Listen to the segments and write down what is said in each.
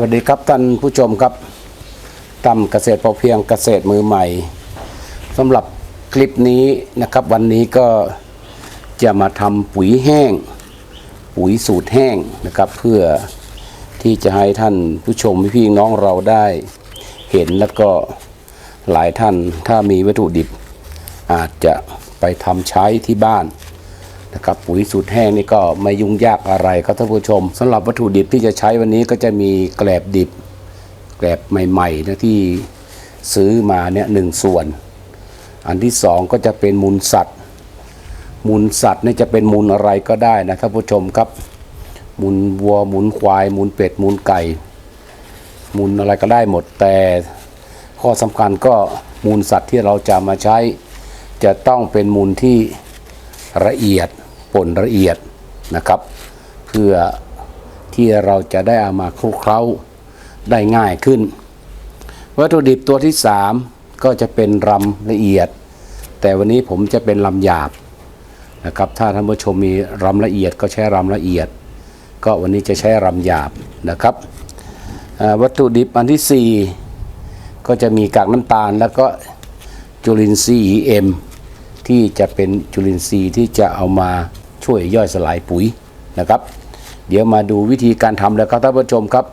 วัสดีครับท่านผู้ชมครับตั้มเกษตรพอเพียงเกษตรมือใหม่สำหรับคลิปนี้นะครับ วันนี้ก็จะมาทำปุ๋ยแห้ง ปุ๋ยสูตรแห้งนะครับ เพื่อที่จะให้ท่านผู้ชมพี่น้องเราได้ เห็นแล้วก็หลายท่านถ้ามีวัตถุดิบ อาจจะไปทำใช้ที่บ้าน นะครับปุ๋ยสูตรแห้งนี่ก็ไม่ยุ่งยากอะไรครับท่านผู้ชมสำหรับวัตถุดิบที่จะใช้วันนี้ก็จะมีแกลบดิบ แกลบใหม่ๆนะที่ซื้อมาเนี่ยหนึ่งส่วน อันที่สองก็จะเป็นมูลสัตว์ มูลสัตว์นี่จะเป็นมูลอะไรก็ได้นะท่านผู้ชมครับมูลวัวมูลควาย มูลเป็ดมูลไก่ มูลอะไรก็ได้หมดแต่ข้อสำคัญก็มูลสัตว์ที่เราจะมาใช้ จะต้องเป็นมูลที่ละเอียด ป่นละเอียดนะครับ เพื่อที่เราจะได้เอามาคลุกเคล้าได้ง่ายขึ้น วัตถุดิบตัวที่ 3 ก็จะเป็นรำละเอียด แต่วันนี้ผมจะเป็นรำหยาบนะครับถ้าท่านผู้ชมมีรำละเอียดก็ใช้รำละเอียด ก็วันนี้จะใช้รำหยาบนะครับ วัตถุดิบอันที่ 4 ก็จะมีกากน้ำตาลแล้วก็จุลินทรีย์ EM ที่จะเป็นจุลินทรีย์ที่จะเอามาช่วยย่อยสลายปุ๋ยนะครับ เดี๋ยวมาดูวิธีการทำแล้วครับท่านผู้ชมครับ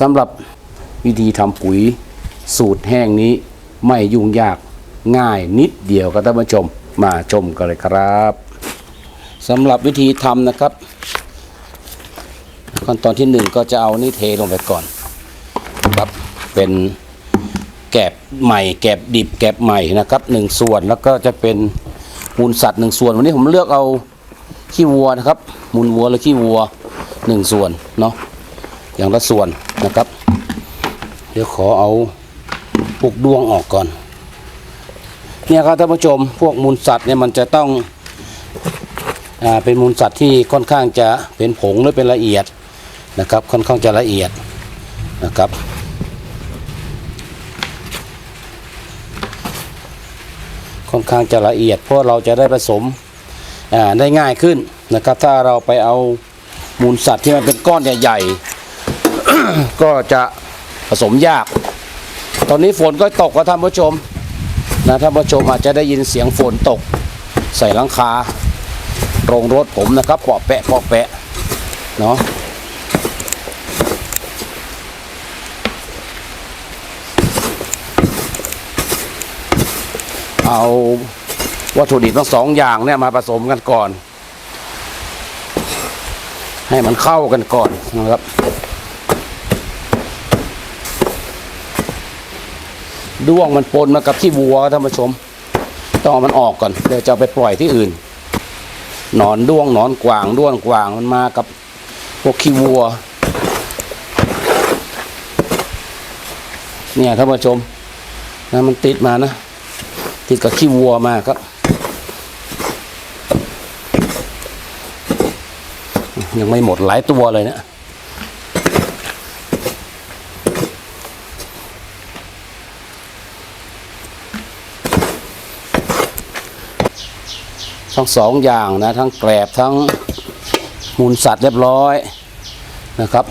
สำหรับวิธีทำปุ๋ยสูตรแห้งนี้ไม่ยุ่งยากง่ายนิดเดียวครับท่านผู้ชมมาชมกันเลยครับสำหรับวิธีทำนะครับ ขั้นตอนที่หนึ่งก็จะเอานี่เทลงไปก่อนครับเป็น กบใหม่ แกบดิบ แกบใหม่นะครับหนึ่งส่วนแล้วก็จะเป็นมูลสัตว์หนึ่งส่วนวันนี้ผมเลือกเอาขี้วัวนะครับ มูลวัวหรือขี้วัวหนึ่งส่วนเนาะอย่างละส่วนนะครับ เดี๋ยวขอเอาพวกดวงออกก่อน เนี่ยครับท่านผู้ชมพวกมูลสัตว์เนี่ยมันจะต้องอ่าเป็นมูลสัตว์ที่ค่อนข้างจะเป็นผงหรือเป็นละเอียดนะครับ ค่อนข้างจะละเอียดนะครับ ค่ อนข้างจะละเอียด เพราะเราจะได้ผสมได้ง่ายขึ้นนะครับ ถ้าเราไปเอามูลสัตว์ที่มันเป็นก้อนใหญ่ๆก็จะผสมยาก ตอนนี้ฝนก็ตกครับท่านผู้ชมนะท่านผู้ชมอาจจะได้ยินเสียงฝนตก ใส่หลังคาโรงรถผมนะครับเปาะแปะเปาะแปะเนาะ เอาวัตถุดิบทั้งสองอย่างเนี่ยมาผสมกันก่อน ให้มันเข้ากันก่อนนะครับ ด้วงมันปนมากับขี้วัวท่านผู้ชมต้องมันออกก่อนเดี๋ยวจะไปปล่อยที่อื่น หนอนด้วงหนอนกวางด้วงกวางมันมากับพวกขี้วัว เนี่ยท่านผู้ชมนะมันติดมานะ ติดกับขี้วัวมาครับยังไม่หมดหลายตัวเลยเนะทั้งสองอย่างนะ ทั้งแกลบทั้งมูลสัตว์เรียบร้อยนะครับ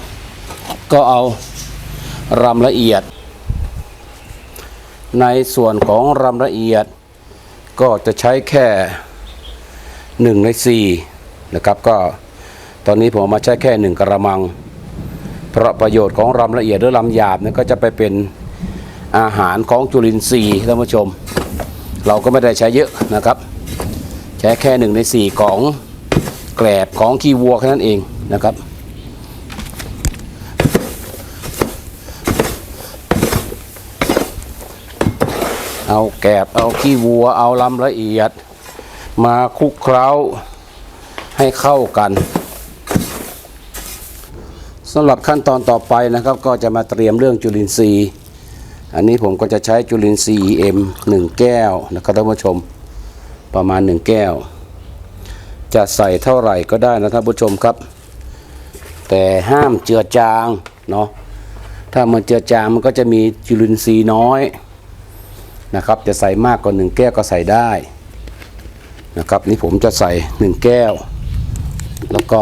ก็เอารำละเอียด ในส่วนของรำละเอียด ก็จะใช้แค่หนึ่งในสี่นะครับก็ตอนนี้ผมมาใช้แค่หนึ่งกระมัง เพราะประโยชน์ของรำละเอียดหรือรำหยาบเนี่ยก็จะไปเป็นอาหารของจุลินทรีย์ท่านผู้ชม เราก็ไม่ได้ใช้เยอะนะครับ ใช้แค่หนึ่งในสี่ของแกลบของขี้วัวแค่นั้นเองนะครับ เอาแกบเอาขี้วัวเอาลำละเอียด มาคลุกเคล้าให้เข้ากันสำหรับขั้นตอนต่อไปนะครับ ก็จะมาเตรียมเรื่องจุลินทรีย์ อันนี้ผมก็จะใช้จุลินทรีย์ EM 1 แก้วนะครับท่านผู้ชมประมาณ 1 แก้ว จะใส่เท่าไหร่ก็ได้นะท่านผู้ชมครับ แต่ห้ามเจือจางเนาะถ้ามันเจือจางมันก็จะมีจุลินทรีย์น้อย นะครับจะใส่มากกว่า 1 แก้วก็ใส่ได้นะครับนี่ผมจะใส่ 1 แก้ว แล้วก็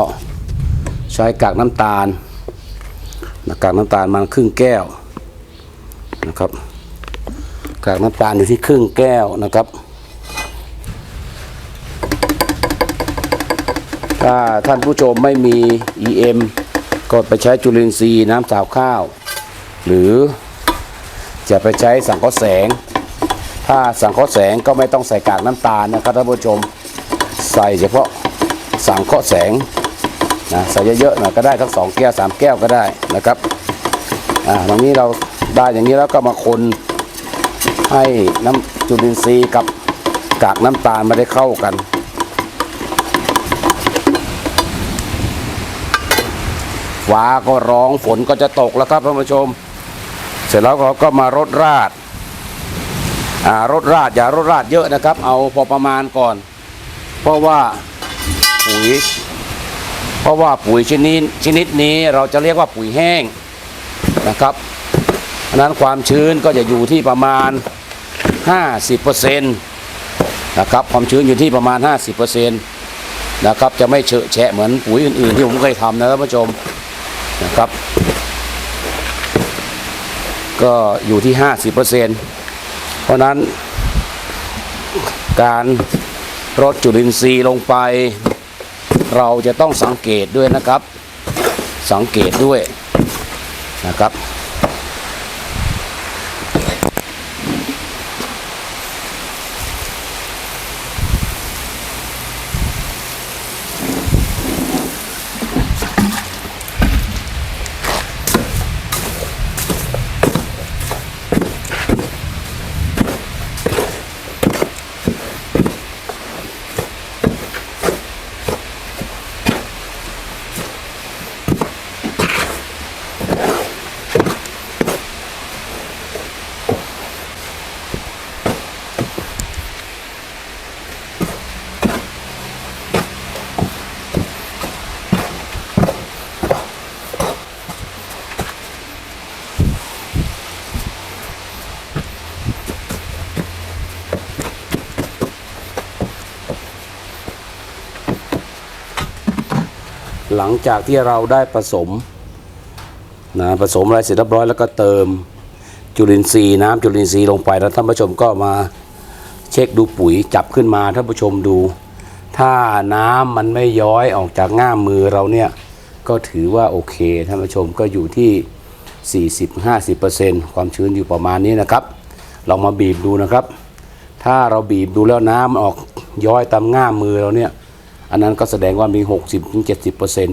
ใช้กากน้ำตาลนะครับากน้ำตาลมันครึ่งแก้วนะครับกากน้ำตาลอยู่ที่ครึ่งแก้วนะครับถ้าท่านผู้ชมไม่มี EM ก็ไปใช้จุลินทรีย์น้ำสาวข้าว หรือจะไปใช้สังเคราะห์แสง ถ้าสังเคราะห์แสงก็ไม่ต้องใส่กากน้ำตาลนะครับท่านผู้ชมใส่เฉพาะสังเคราะห์แสงนะใส่เยอะๆหน่อยก็ได้ทั้งสองแก้วสามแก้วก็ได้นะครับอ่าตรงนี้เราได้อย่างนี้แล้วก็มาคนให้น้ำจุลินทรีย์กับกากน้ำตาลมาได้เข้ากันฟ้าก็ร้องฝนก็จะตกแล้วครับท่านผู้ชม เสร็จแล้วเราก็มารดราด รดราดอย่ารดราดเยอะนะครับ เอาพอประมาณก่อน เพราะว่าปุ๋ย เพราะว่าปุ๋ยชนิดชนิดนี้เราจะเรียกว่าปุ๋ยแห้งนะครับนั้นความชื้นก็จะอยู่ที่ประมาณ 50%นะครับความชื้นอยู่ที่ประมาณ 50%นะครับจะไม่เฉอะแฉะเหมือนปุ๋ยอื่นๆที่ผมเคยทำนะท่านผู้ชมนะครับ ก็อยู่ที่ 50%เพราะนั้นการรดจุลินทรีย์ลงไป เราจะต้องสังเกตด้วยนะครับ สังเกตด้วยนะครับ หลังจากที่เราได้ผสมนะผสมอะไรเสร็จเรียบร้อยแล้วก็เติมจุลินทรีย์น้ำจุลินทรีย์ลงไปแล้วท่านผู้ชมก็มาเช็คดูปุ๋ยจับขึ้นมาท่านผู้ชมดู ถ้าน้ำมันไม่ย้อยออกจากง่ามมือเราเนี่ยก็ถือว่าโอเคท่านผู้ชมก็อยู่ที่ 40-50%ความชื้นอยู่ประมาณนี้นะครับลองมาบีบดูนะครับ ถ้าเราบีบดูแล้วน้ำมันออกย้อยตามง่ามมือเราเนี่ย อันนั้นก็แสดงว่ามี 60-70%น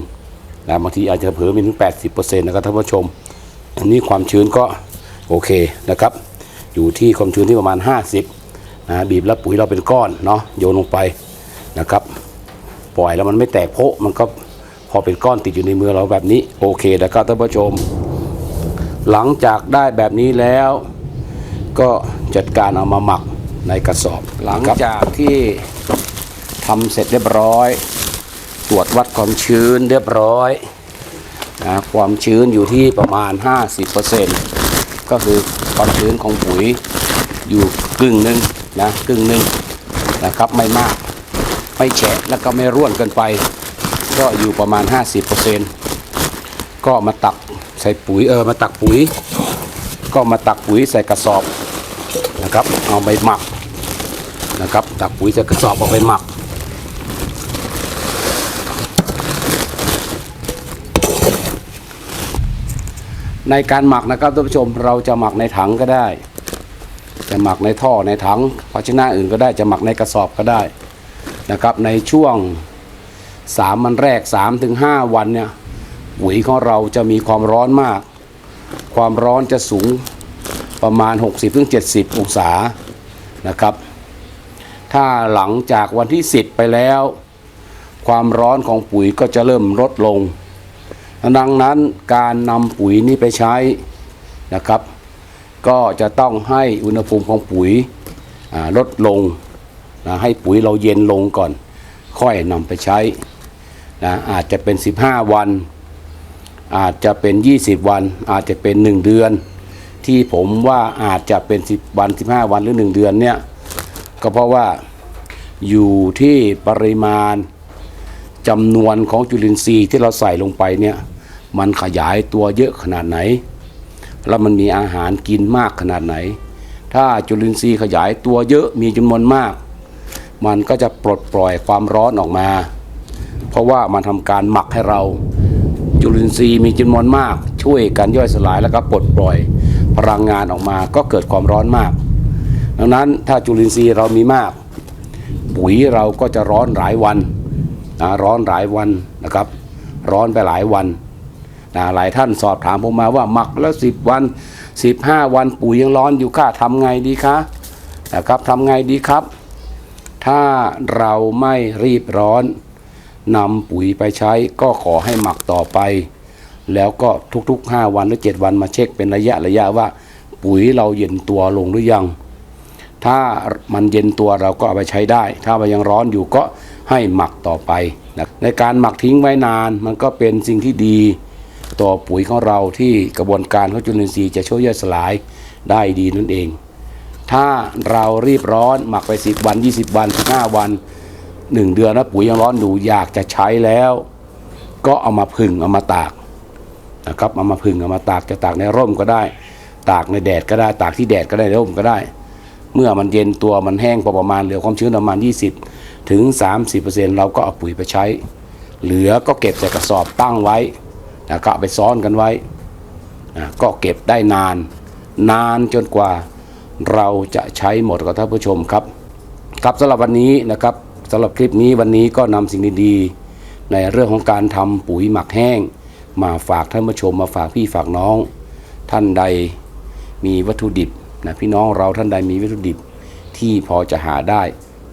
ะบางทีอาจจะเผลอมีถึง 80%นะครับท่านผู้ชม อันนี้ความชื้นก็โอเคนะครับ อยู่ที่ความชื้นที่ประมาณ 50นะบีบแล้วปุ๋ยเราเป็นก้อนเนาะโยนลงไปนะครับ ปล่อยแล้วมันไม่แตกโพะมันก็พอเป็นก้อนติดอยู่ในมือเราแบบนี้โอเคนะครับท่านผู้ชม หลังจากได้แบบนี้แล้ว ก็จัดการเอามาหมักในกระสอบหลังจากที่ ทำเสร็จเรียบร้อย ตรวจวัดความชื้นเรียบร้อยนะความชื้นอยู่ที่ประมาณ 50%ก็คือความชื้นของปุ๋ยอยู่กึ่งหนึ่งนะกึ่งหนึ่งนะครับไม่มากไม่แฉะแล้วก็ไม่ร่วนเกินไป ก็อยู่ประมาณ 50%ก็มาตักใส่ปุ๋ยเออมาตักปุ๋ย ก็มาตักปุ๋ยใส่กระสอบนะครับเอาไปหมักนะครับตักปุ๋ยใส่กระสอบเอาไปหมัก ในการหมักนะครับท่านผู้ชมเราจะหมักในถังก็ได้ จะหมักในท่อในถังภาชนะอื่นก็ได้จะหมักในกระสอบก็ได้นะครับในช่วงสามวันแรก3ถึง5วันเนี่ยปุ๋ยของเราจะมีความร้อนมาก ความร้อนจะสูงประมาณ 60-70 องศานะครับ ถ้าหลังจากวันที่ 10 ไปแล้ว ความร้อนของปุ๋ยก็จะเริ่มลดลง ดังนั้นการนำปุ๋ยนี้ไปใช้นะครับ ก็จะต้องให้อุณหภูมิของปุ๋ยลดลงนะให้ปุ๋ยเราเย็นลงก่อน ค่อยนำไปใช้นะอาจจะเป็น 15 วัน อาจจะเป็น 20 วัน อาจจะเป็น 1 เดือน ที่ผมว่าอาจจะเป็น 10 วัน 15 วันหรือ 1 เดือนเนี่ยก็เพราะว่าอยู่ที่ปริมาณจำนวนของจุลินทรีย์ที่เราใส่ลงไปเนี่ย มันขยายตัวเยอะขนาดไหน แล้วมันมีอาหารกินมากขนาดไหน ถ้าจุลินทรีย์ขยายตัวเยอะมีจำนวนมาก มันก็จะปลดปล่อยความร้อนออกมา เพราะว่ามันทำการหมักให้เรา จุลินทรีย์มีจำนวนมาก ช่วยกันย่อยสลายแล้วก็ปลดปล่อยพลังงานออกมาก็เกิดความร้อนมาก ดังนั้นถ้าจุลินทรีย์เรามีมาก ปุ๋ยเราก็จะร้อนหลายวันร้อนหลายวันนะครับ ร้อนไปหลายวัน นะหลายท่านสอบถามผมมาว่าหมักแล้วสิบวันสิบห้าวันปุ๋ยยังร้อนอยู่ค่ะทำไงดีคะนะครับทำไงดีครับ ถ้าเราไม่รีบร้อนนำปุ๋ยไปใช้ก็ขอให้หมักต่อไป แล้วก็ทุกๆ 5 วันหรือ 7 วันมาเช็คเป็นระยะระยะว่า ปุ๋ยเราเย็นตัวลงหรือยัง ถ้ามันเย็นตัวเราก็เอาไปใช้ได้ ถ้ามันยังร้อนอยู่ก็ให้หมักต่อไปนะในการหมักทิ้งไว้นานมันก็เป็นสิ่งที่ดี ต่อปุ๋ยของเราที่กระบวนการของจุลินทรีย์จะช่วยย่อยสลายได้ดีนั่นเอง ถ้าเรารีบร้อนหมักไป 10 วัน 20 วัน 15 วัน 1 เดือนแล้วปุ๋ยยังร้อนอยู่อยากจะใช้แล้ว ก็เอามาพึ่งเอามาตากนะครับเอามาพึ่งเอามาตากจะตากในร่มก็ได้ ตากในแดดก็ได้ตากที่แดดก็ได้ในร่มก็ได้ เมื่อมันเย็นตัวมันแห้งพอประมาณเหลือความชื้นประมาณ 20 ถึง 30%เราก็เอาปุ๋ยไปใช้ เหลือก็เก็บใส่กระสอบตั้งไว้ ก็เอาไปซ้อนกันไว้ ก็เก็บได้นาน นานจนกว่าเราจะใช้หมดกับท่านผู้ชมครับ ครับสำหรับวันนี้นะครับสำหรับคลิปนี้วันนี้ก็นำสิ่งดีๆ ในเรื่องของการทำปุ๋ยหมักแห้ง มาฝากท่านผู้ชมมาฝากพี่ฝากน้อง ท่านใดมีวัตถุดิบนะพี่น้องเราท่านใดมีวัตถุดิบที่พอจะหาได้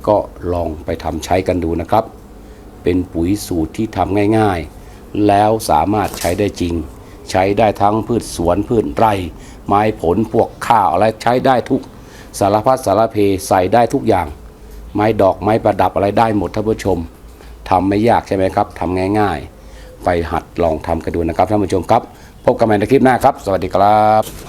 ก็ลองไปทำใช้กันดูนะครับ เป็นปุ๋ยสูตรที่ทำง่าย ๆ แล้วสามารถใช้ได้จริง ใช้ได้ทั้งพืชสวนพืชไร่ ไม้ผลพวกข้าวอะไรใช้ได้ทุกสารพัดสารเพใส่ได้ทุกอย่าง ไม้ดอกไม้ประดับอะไรได้หมดท่านผู้ชมทำไม่ยากใช่ไหมครับทำง่าย ๆ ไปหัดลองทำกันดูนะครับท่านผู้ชมครับ พบกันใหม่ในคลิปหน้าครับ สวัสดีครับ